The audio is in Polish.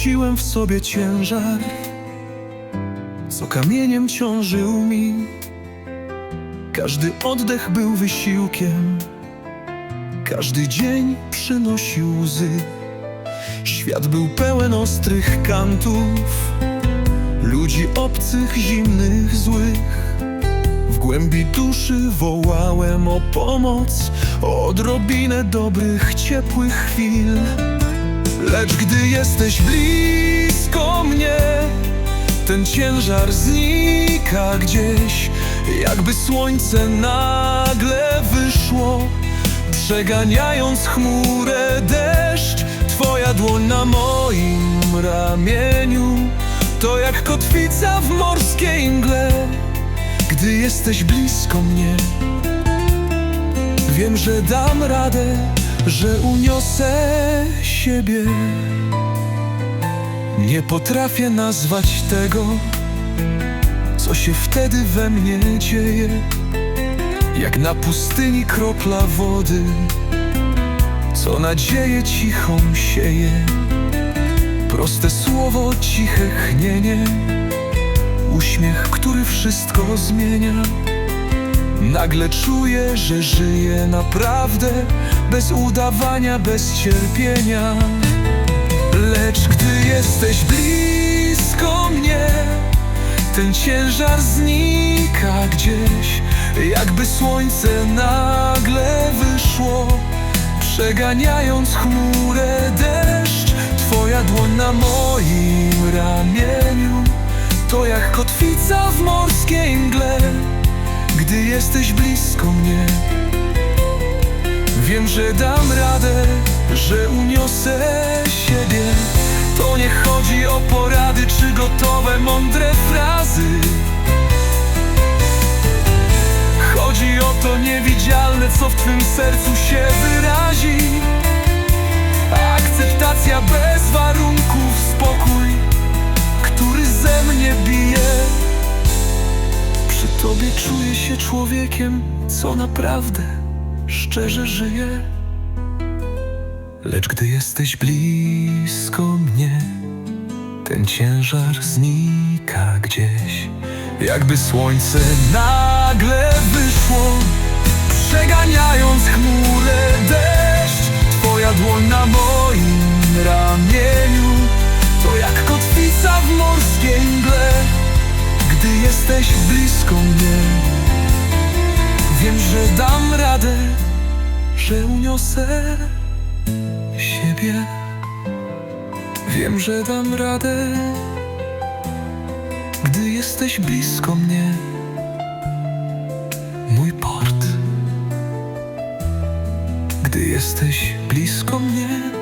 nosiłem w sobie ciężar, co kamieniem ciążył mi. Każdy oddech był wysiłkiem, każdy dzień przynosił łzy. Świat był pełen ostrych kantów, ludzi obcych, zimnych, złych. W głębi duszy wołałem o pomoc, o odrobinę dobrych, ciepłych chwil. Lecz gdy jesteś blisko mnie, ten ciężar znika gdzieś, jakby słońce nagle wyszło, przeganiając chmurę deszcz. Twoja dłoń na moim ramieniu to jak kotwica w morskiej mgle. Gdy jesteś blisko mnie, wiem, że dam radę, że uniosę siebie. Nie potrafię nazwać tego, co się wtedy we mnie dzieje. Jak na pustyni kropla wody, co nadzieję cichą sieje. Proste słowo, ciche chnienie, uśmiech, który wszystko zmienia. Nagle czuję, że żyję naprawdę, bez udawania, bez cierpienia. Lecz gdy jesteś blisko mnie, ten ciężar znika gdzieś, jakby słońce nagle wyszło, przeganiając chmurę deszcz. Twoja dłoń na moim ramieniu, to jak kotwica w morskiej mgle. Gdy jesteś blisko mnie, wiem, że dam radę, że uniosę siebie. To nie chodzi o porady czy gotowe, mądre frazy. Chodzi o to niewidzialne, co w twym sercu się wyrazi. Tobie czuję się człowiekiem, co naprawdę szczerze żyje. Lecz gdy jesteś blisko mnie, ten ciężar znika gdzieś. Jakby słońce nagle wyszło, przeganiając chmurę deszcz. Twoja dłoń na moim ramieniu, jesteś blisko mnie, wiem, że dam radę, że uniosę siebie. Wiem, że dam radę, gdy jesteś blisko mnie. Mój port, gdy jesteś blisko mnie.